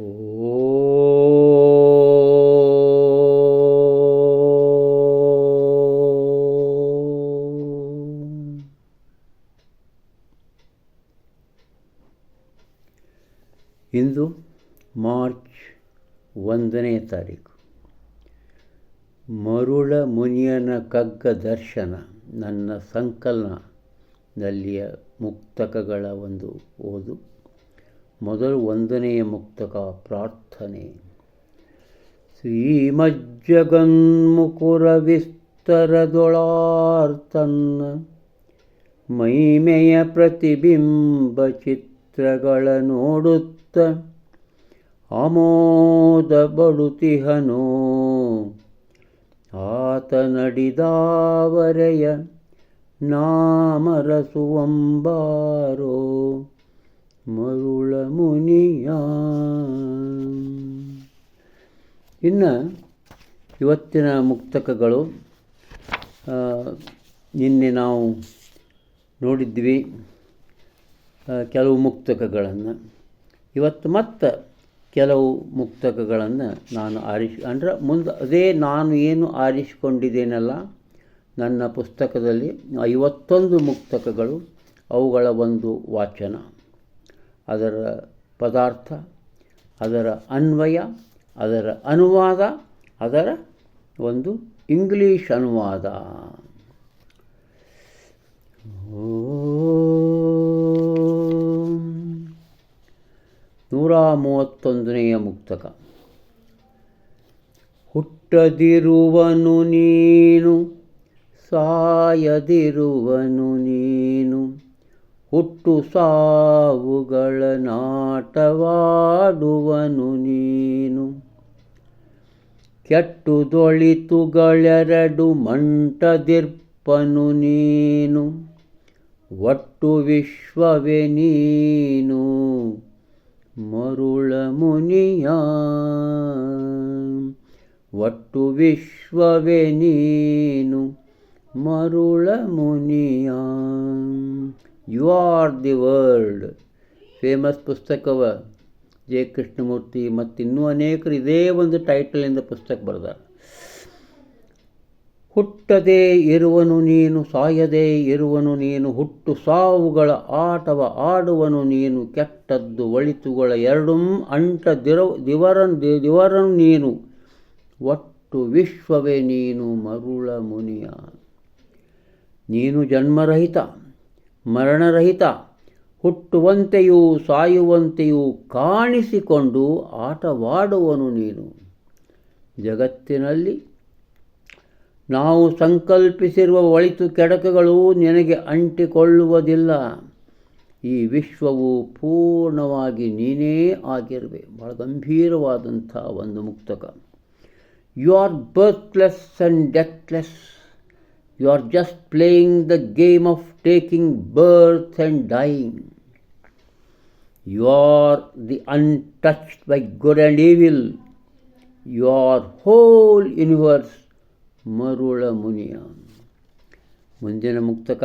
ಇಂದು March ಒಂದನೇ ತಾರೀಕು. ಮರುಳ ಮುನಿಯನ ಕಗ್ಗ ದರ್ಶನ ನನ್ನ ಸಂಕಲನದಲ್ಲಿಯ ಮುಕ್ತಕಗಳ ಒಂದು ಓದು. ಮೊದಲು ಒಂದನೆಯ ಮುಕ್ತಕ ಪ್ರಾರ್ಥನೆ. ಶ್ರೀಮಜ್ಜಗನ್ಮುಕುರ ವಿಸ್ತರದೊಳಾರ್ತನ್ನ ಮೈಮೆಯ ಪ್ರತಿಬಿಂಬ ಚಿತ್ರಗಳ ನೋಡುತ್ತ ಆಮೋದ ಬಡುತಿಹನೋ ಆತ ನಡಿದಾವರೆಯ ನಾಮರಸುವಂಬಾರೋ. ಮರುಳ ಮುನಿಯ. ಇನ್ನು ಇವತ್ತಿನ ಮುಕ್ತಕಗಳು ನಿನ್ನೆ ನಾವು ನೋಡಿದ್ವಿ ಕೆಲವು ಮುಕ್ತಕಗಳನ್ನು. ಇವತ್ತು ಮತ್ತೆ ಕೆಲವು ಮುಕ್ತಕಗಳನ್ನು ನಾನು ಆರಿಸಿ ಅಂದರೆ ಮುಂದೆ ಅದೇ ನಾನು ಏನು ಆರಿಸಿಕೊಂಡಿದ್ದೇನಲ್ಲ, ನನ್ನ ಪುಸ್ತಕದಲ್ಲಿ ಐವತ್ತೊಂದು ಮುಕ್ತಕಗಳು, ಅವುಗಳ ಒಂದು ವಾಚನ. ಅದರ ಪದಾರ್ಥ, ಅದರ ಅನ್ವಯ, ಅದರ ಅನುವಾದ, ಅದರ ಒಂದು ಇಂಗ್ಲೀಷ್ ಅನುವಾದ. ನೂರ ಮೂವತ್ತೊಂದನೆಯ ಮುಕ್ತಕ. ಹುಟ್ಟದಿರುವನು ನೀನು, ಸಾಯದಿರುವನು ನೀನು. ಹುಟ್ಟು ಸಾವುಗಳ ನಾಟವಾಡುವನು ನೀನು. ಕೆಟ್ಟುದೊಳಿತುಗಳೆರಡು ಮಂಟದಿರ್ಪನು ನೀನು. ಒಟ್ಟು ವಿಶ್ವವೇ ನೀನು. ಮರುಳ ಮುನಿಯ. ಒಟ್ಟು ವಿಶ್ವವೇ ನೀನು. ಮರುಳ you are the world famous ಪುಸ್ತಕವ J. Krishnamurti ಮತ್ತು ಇನ್ನೂ ಅನೇಕರು ಇದೇ ಒಂದು ಟೈಟಲಿಂದ ಪುಸ್ತಕ ಬರೆದಾರೆ. ಹುಟ್ಟದೆ ಇರುವನು ನೀನು, ಸಾಯದೆ ಇರುವನು ನೀನು, ಹುಟ್ಟು ಸಾವುಗಳ ಆಟವ ಆಡುವನು ನೀನು, ಕೆಟ್ಟದ್ದು ಒಳಿತುಗಳ ಎರಡೂ ಅಂಟ ದಿರ ದಿವರನ್ ದಿವರನ್ ನೀನು, ಒಟ್ಟು ವಿಶ್ವವೇ ನೀನು ಮರುಳ ಮುನಿಯ. ನೀನು ಜನ್ಮರಹಿತ. ಮರಣರಹಿತ ಹುಟ್ಟುವಂತೆಯೂ ಸಾಯುವಂತೆಯೂ ಕಾಣಿಸಿಕೊಂಡು ಆಟವಾಡುವನು ನೀನು. ಜಗತ್ತಿನಲ್ಲಿ ನಾವು ಸಂಕಲ್ಪಿಸಿರುವ ಒಳಿತು ಕೆಡಕಗಳು ನಿನಗೆ ಅಂಟಿಕೊಳ್ಳುವುದಿಲ್ಲ. ಈ ವಿಶ್ವವು ಪೂರ್ಣವಾಗಿ ನೀನೇ ಆಗಿರುವೆ. ಬಹಳ ಗಂಭೀರವಾದಂಥ ಒಂದು ಮುಕ್ತಕ. You are birthless and deathless you are just playing the game of taking birth and dying you are the untouched by good and evil you are whole universe ಮರುಳ ಮುನಿಯ ಮುಂದಿನ ಮುಕ್ತಕ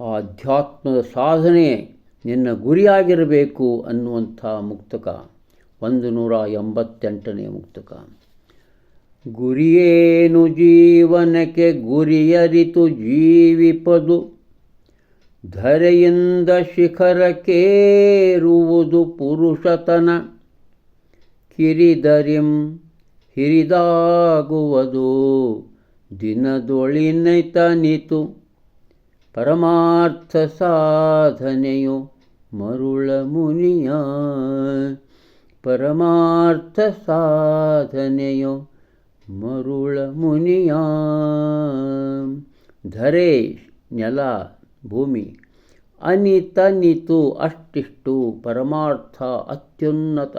ಆಧ್ಯಾತ್ಮದ ಸಾಧನೆ ನಿನ್ನ ಗುರಿಯಾಗಿರಬೇಕು ಅನ್ನುವಂಥ ಮುಕ್ತಕ ಒಂದು ನೂರ ಎಂಬತ್ತೆಂಟನೇ ಮುಕ್ತಕ ಗುರಿಯೇನು ಜೀವನಕ್ಕೆ ಗುರಿಯರಿತು ಜೀವಿಪದು. ಧರೆಯಿಂದ ಶಿಖರಕ್ಕೇರುವುದು ಪುರುಷತನ. ಕಿರಿದರಿಂ ಹಿರಿದಾಗುವುದು ದಿನದೊಳಿನೈತನಿತು ಪರಮಾರ್ಥ ಸಾಧನೆಯು ಮರುಳ ಮುನಿಯ. ಪರಮಾರ್ಥ ಸಾಧನೆಯು ಮರುಳ ಮುನಿಯ. ಧರೆ ನೆಲ ಭೂಮಿ. ಅನಿತನಿತು ಅಷ್ಟಿಷ್ಟು ಪರಮಾರ್ಥ ಅತ್ಯುನ್ನತ.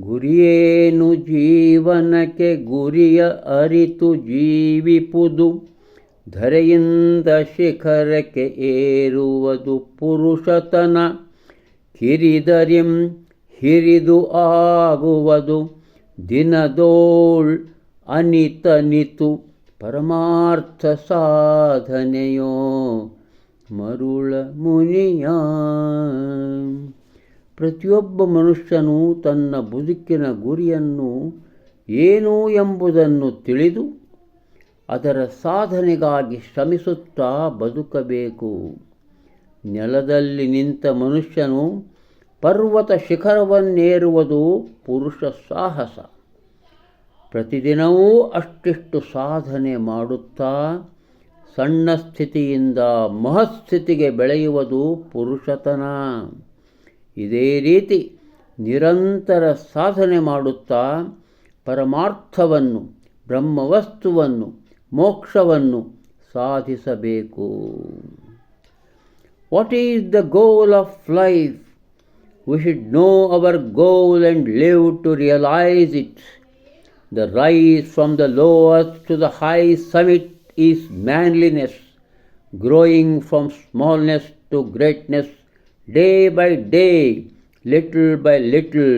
ಗುರಿಯೇನು ಜೀವನಕ್ಕೆ ಗುರಿಯ ಅರಿತು ಜೀವಿಪುದು. ಧರೆಯಿಂದ ಶಿಖರಕ್ಕೆ ಏರುವುದು ಪುರುಷತನ. ಕಿರಿದರಿಂ ಹಿರಿದು ಆಗುವುದು ದಿನದೋಳ್ ಅನಿತನಿತು ಪರಮಾರ್ಥ ಸಾಧನೆಯೋ ಮರುಳ ಮುನಿಯ. ಪ್ರತಿಯೊಬ್ಬ ಮನುಷ್ಯನು ತನ್ನ ಬದುಕಿನ ಗುರಿಯನ್ನು ಏನು ಎಂಬುದನ್ನು ತಿಳಿದು ಅದರ ಸಾಧನೆಗಾಗಿ ಶ್ರಮಿಸುತ್ತಾ ಬದುಕಬೇಕು. ನೆಲದಲ್ಲಿ ನಿಂತ ಮನುಷ್ಯನು ಪರ್ವತ ಶಿಖರವನ್ನೇರುವುದು ಪುರುಷ ಸಾಹಸ. ಪ್ರತಿದಿನವೂ ಅಷ್ಟಿಷ್ಟು ಸಾಧನೆ ಮಾಡುತ್ತಾ, ಸಣ್ಣ ಸ್ಥಿತಿಯಿಂದ ಮಹಸ್ಥಿತಿಗೆ ಬೆಳೆಯುವುದು ಪುರುಷತನ. ಇದೇ ರೀತಿ ನಿರಂತರ ಸಾಧನೆ ಮಾಡುತ್ತಾ, ಪರಮಾರ್ಥವನ್ನು, ಬ್ರಹ್ಮವಸ್ತುವನ್ನು, ಮೋಕ್ಷವನ್ನು ಸಾಧಿಸಬೇಕು. What is the goal of life we should know our goal and live to realise it the rise from the lower to the high summit is manliness growing from smallness to greatness day by day little by little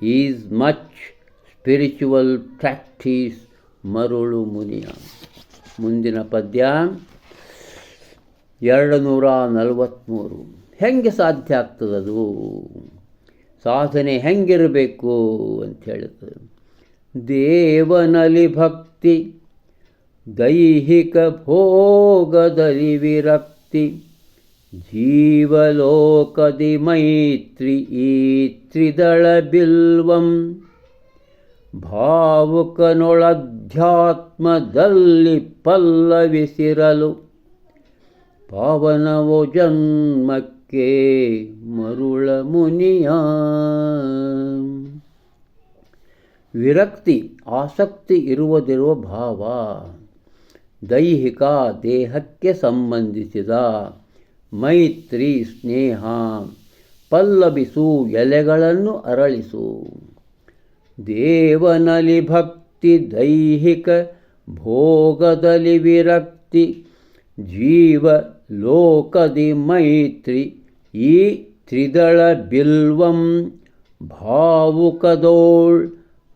is much spiritual practice ಮರುಳು ಮುನಿಯ ಮುಂದಿನ ಪದ್ಯ ಎರಡು ನೂರ ನಲವತ್ತ್ಮೂರು ಹೆಂಗೆ ಸಾಧ್ಯ ಆಗ್ತದದು ಸಾಧನೆ ಹೆಂಗಿರಬೇಕು ಅಂತ ಹೇಳ್ತದೆ ದೇವನಲ್ಲಿ ಭಕ್ತಿ ದೈಹಿಕ ಭೋಗದಲ್ಲಿ ವಿರಕ್ತಿ ಜೀವಲೋಕದಿ ಮೈತ್ರಿ ಈ ತ್ರಿದಳ ಬಿಲ್ವಂ ಭಾವುಕನೊಳಧ್ಯಾತ್ಮದಲ್ಲಿ ಪಲ್ಲವಿಸಿರಲು ಪಾವನವೋ ಜನ್ಮಕ್ಕೆ ಮರುಳ ಮುನಿಯ. ವಿರಕ್ತಿ, ಆಸಕ್ತಿ ಇರುವುದಿರುವ ಭಾವ, ದೈಹಿಕ ದೇಹಕ್ಕೆ ಸಂಬಂಧಿಸಿದ, ಮೈತ್ರಿ ಸ್ನೇಹ ಪಲ್ಲವಿಸು ಎಲೆಗಳನ್ನು ಅರಳಿಸು. ದೇವನಲಿ ಭಕ್ತಿ, ದೈಹಿಕ ಭೋಗದಲ್ಲಿ ವಿರಕ್ತಿ, ಜೀವ ಲೋಕದಿ ಮೈತ್ರಿ ಈ ತ್ರಿದಳ ಬಿಲ್ವಂ ಭಾವುಕದೋಳ್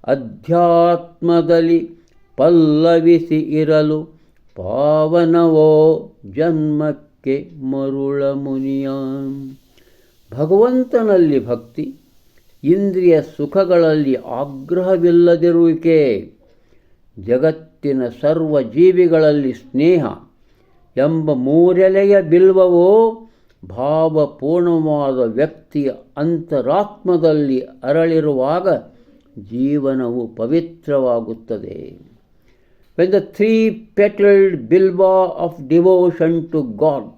ಅಧ್ಯಾತ್ಮದಲ್ಲಿ ಪಲ್ಲವಿಸಿ ಇರಲು ಪಾವನವೋ ಜನ್ಮಕ್ಕೆ ಮರುಳ ಮುನಿಯ. ಭಗವಂತನಲ್ಲಿ ಭಕ್ತಿ, ಇಂದ್ರಿಯ ಸುಖಗಳಲ್ಲಿ ಆಗ್ರಹವಿಲ್ಲದಿರುವಿಕೆ, ಜಗತ್ತಿನ ಸರ್ವ ಜೀವಿಗಳಲ್ಲಿ ಸ್ನೇಹ ಎಂಬ ಮೂರೆಲೆಯ ಬಿಲ್ವವು ಭಾವಪೂರ್ಣವಾದ ವ್ಯಕ್ತಿಯ ಅಂತರಾತ್ಮದಲ್ಲಿ ಅರಳಿರುವಾಗ ಜೀವನವು ಪವಿತ್ರವಾಗುತ್ತದೆ. When the three petalled bilva of devotion to god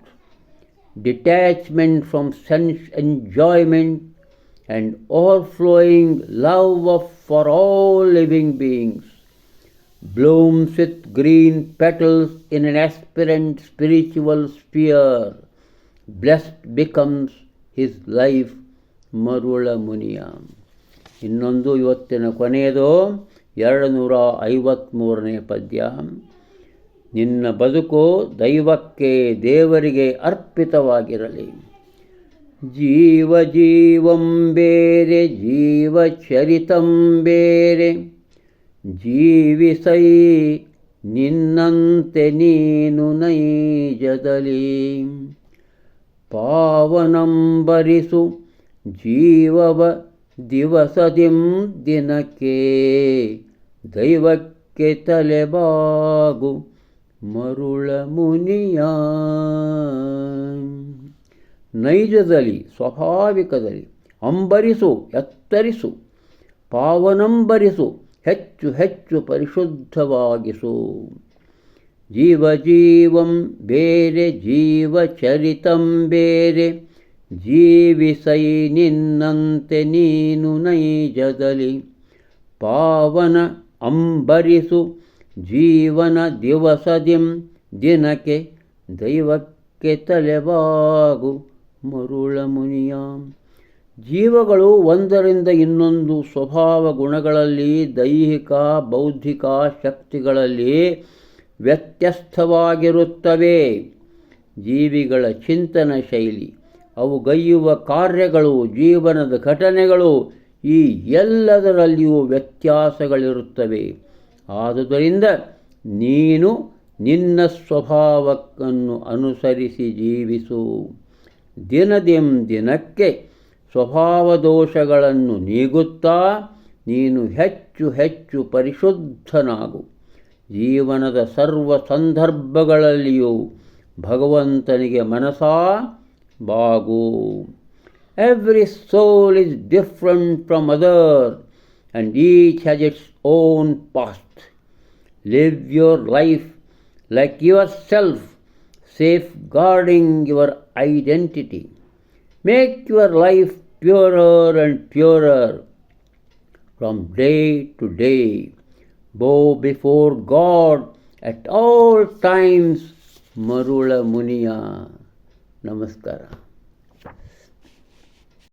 detachment from sense enjoyment, and overflowing love of for all living beings blooms with green petals in an aspirant spiritual sphere blessed becomes his life ಮರುಳ ಮುನಿಯ ಇನ್ನೊಂದು ಇವತ್ತಿನ ಕೊನೆಯದು ಎರಡು ನೂರ ಐವತ್ತ್ಮೂರನೇ ಪದ್ಯ ನಿನ್ನ ಬದುಕು ದೈವಕ್ಕೆ ದೇವರಿಗೆ ಅರ್ಪಿತವಾಗಿರಲಿ ಜೀವ ಜೀವಂ ಬೇರೆ ಜೀವ ಬೇರೆ ಜೀವಿಸೈ, ನಿನ್ನಂತೆ ನೀನು ನೈಜದಲ್ಲಿ. ಪಾವನಂಬರಿಸು ಜೀವವ ದಿವಸದಿಂ ದಿನಕ್ಕೆ, ದೈವಕ್ಕೆ ತಲೆಬಾಗು ಮರುಳ ಮುನಿಯ. ನೈಜದಲ್ಲಿ, ಸ್ವಾಭಾವಿಕದಲ್ಲಿ, ಅಂಬರಿಸು, ಎತ್ತರಿಸು ಪಾವನಂಬರಿಸು ಹೆಚ್ಚು ಹೆಚ್ಚು ಪರಿಶುದ್ಧವಾಗಿಸು. ಜೀವ ಜೀವಂ ಬೇರೆ, ಜೀವ ಚರಿತಂ ಬೇರೆ. ಜೀವಿಸೈ ನಿನ್ನಂತೆ ನೀನು ನೈಜದಲ್ಲಿ. ಪಾವನ ಅಂಬರಿಸು, ಜೀವನ ದಿವಸದಿಂ ದಿನಕ್ಕೆ ದೈವಕ್ಕೆ ತಲೆವಾಗು ಮರುಳ ಮುನಿಯ ಜೀವಗಳು ಒಂದರಿಂದ ಇನ್ನೊಂದು ಸ್ವಭಾವ ಗುಣಗಳಲ್ಲಿ, ದೈಹಿಕ, ಬೌದ್ಧಿಕ ಶಕ್ತಿಗಳಲ್ಲಿ ವ್ಯತ್ಯಸ್ತವಾಗಿರುತ್ತವೆ ಜೀವಿಗಳ ಚಿಂತನ ಶೈಲಿ, ಅವು ಗೈಯುವ ಕಾರ್ಯಗಳು, ಜೀವನದ ಘಟನೆಗಳು, ಈ ಎಲ್ಲದರಲ್ಲಿಯೂ ವ್ಯತ್ಯಾಸಗಳಿರುತ್ತವೆ. ಆದುದರಿಂದ ನೀನು ನಿನ್ನ ಸ್ವಭಾವಕ್ಕನ್ನು ಅನುಸರಿಸಿ ಜೀವಿಸು. ದಿನದಿಂ ದಿನಕ್ಕೆ ಸ್ವಭಾವ ದೋಷಗಳನ್ನು ನೀಗುತ್ತಾ ನೀನು ಹೆಚ್ಚು ಹೆಚ್ಚು ಪರಿಶುದ್ಧನಾಗು. ಜೀವನದ ಸರ್ವ ಸಂದರ್ಭಗಳಲ್ಲಿಯೂ ಭಗವಂತನಿಗೆ ಮನಸಾ ಬಾಗು. Every soul is different from other and each has its own past live your life like your self safeguarding your identity make your life purer and purer from day to day. Bow before God at all times. Marula Muniya. Namaskara.